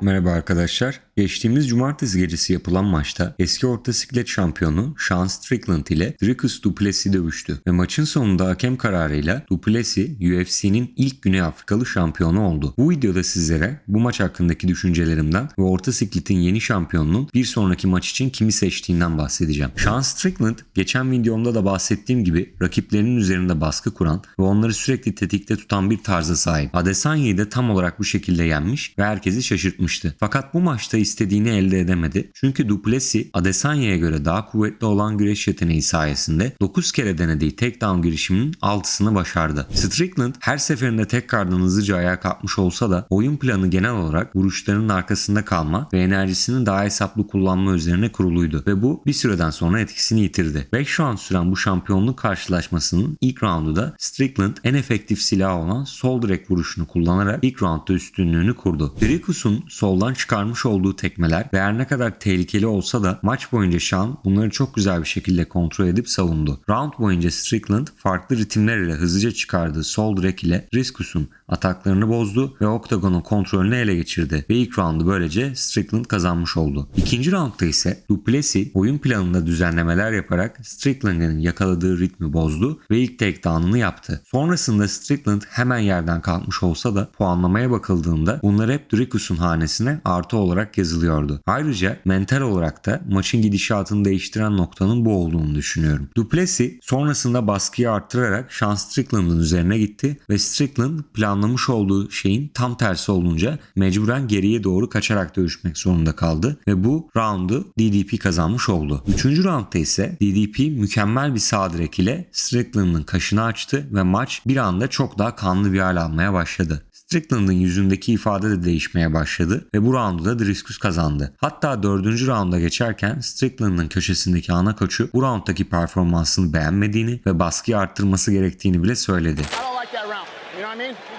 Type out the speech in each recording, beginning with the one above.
Merhaba arkadaşlar. Geçtiğimiz cumartesi gecesi yapılan maçta eski orta siklet şampiyonu Sean Strickland ile Dricus Du Plessis dövüştü ve maçın sonunda hakem kararıyla Du Plessis UFC'nin ilk Güney Afrikalı şampiyonu oldu. Bu videoda sizlere bu maç hakkındaki düşüncelerimden ve orta sikletin yeni şampiyonunun bir sonraki maç için kimi seçtiğinden bahsedeceğim. Sean Strickland geçen videomda da bahsettiğim gibi rakiplerinin üzerinde baskı kuran ve onları sürekli tetikte tutan bir tarza sahip. Adesanya'yı da tam olarak bu şekilde yenmiş ve herkesi şaşırtmıştı. Fakat bu maçta istediğini elde edemedi. Çünkü Duplessis Adesanya'ya göre daha kuvvetli olan güreş yeteneği sayesinde 9 kere denediği takedown girişiminin 6'sını başardı. Strickland her seferinde tek kardan hızlıca ayağa kalkmış olsa da oyun planı genel olarak vuruşlarının arkasında kalma ve enerjisini daha hesaplı kullanma üzerine kuruluydu ve bu bir süreden sonra etkisini yitirdi. 5 round süren bu şampiyonluk karşılaşmasının ilk roundu da Strickland en efektif silahı olan sol direkt vuruşunu kullanarak ilk roundda üstünlüğünü kurdu. Dricus'un soldan çıkarmış olduğu tekmeler ve her ne kadar tehlikeli olsa da maç boyunca Sean bunları çok güzel bir şekilde kontrol edip savundu. Round boyunca Strickland farklı ritimler ile hızlıca çıkardığı sol direk ile Dricus'un ataklarını bozdu ve oktagonun kontrolünü ele geçirdi ve ilk roundu böylece Strickland kazanmış oldu. İkinci roundda ise Duplessis oyun planında düzenlemeler yaparak Strickland'ın yakaladığı ritmi bozdu ve ilk takedown'ını yaptı. Sonrasında Strickland hemen yerden kalkmış olsa da puanlamaya bakıldığında bunlar hep Dricus'un hanesine artı olarak yazılıyordu. Ayrıca mental olarak da maçın gidişatını değiştiren noktanın bu olduğunu düşünüyorum. Duplessis sonrasında baskıyı arttırarak Sean Strickland'ın üzerine gitti ve Strickland planlamış olduğu şeyin tam tersi olunca mecburen geriye doğru kaçarak dövüşmek zorunda kaldı ve bu roundu DDP kazanmış oldu. Üçüncü roundda ise DDP mükemmel bir sağ direk ile Strickland'ın kaşını açtı ve maç bir anda çok daha kanlı bir hal almaya başladı. Strickland'ın yüzündeki ifade de değişmeye başladı ve bu roundu da Driscus kazandı. Hatta dördüncü rounda geçerken Strickland'ın köşesindeki ana koçu bu rounddaki performansını beğenmediğini ve baskıyı arttırması gerektiğini bile söyledi. I don't like that round. You know what I mean?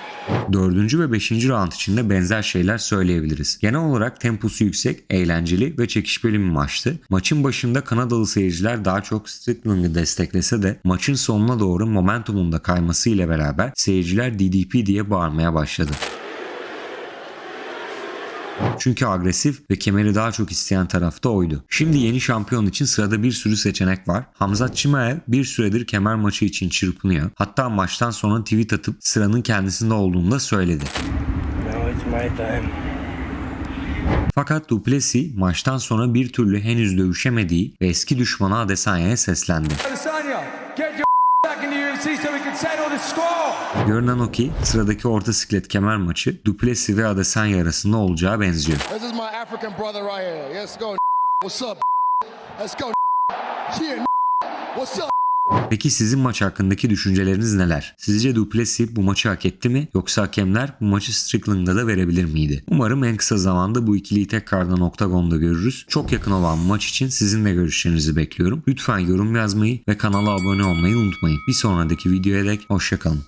Dördüncü ve beşinci round için de benzer şeyler söyleyebiliriz. Genel olarak temposu yüksek, eğlenceli ve çekişmeli bir maçtı. Maçın başında Kanadalı seyirciler daha çok Strickland'ı desteklese de maçın sonuna doğru momentumun da kayması ile beraber seyirciler DDP diye bağırmaya başladı. Çünkü agresif ve kemeri daha çok isteyen tarafta oydu. Şimdi yeni şampiyon için sırada bir sürü seçenek var. Hamzat Chimaev bir süredir kemer maçı için çırpınıyor. Hatta maçtan sonra tweet atıp sıranın kendisinde olduğunu da söyledi. Now it's my time. Fakat Duplessis maçtan sonra bir türlü henüz dövüşemediği ve eski düşmanı Adesanya'ya seslendi. Adesanya, Görünen o ki sıradaki orta siklet kemer maçı Duplessis ve Adesanya arasında olacağı benziyor. This is my African brother right here. Let's go. What's up? Peki sizin maç hakkındaki düşünceleriniz neler? Sizce Duplessis bu maçı hak etti mi yoksa hakemler bu maçı Strickland'a da verebilir miydi? Umarım en kısa zamanda bu ikiliyi tekrardan oktagonda görürüz. Çok yakın olan maç için sizin de görüşlerinizi bekliyorum. Lütfen yorum yazmayı ve kanala abone olmayı unutmayın. Bir sonraki videoya dek hoşçakalın.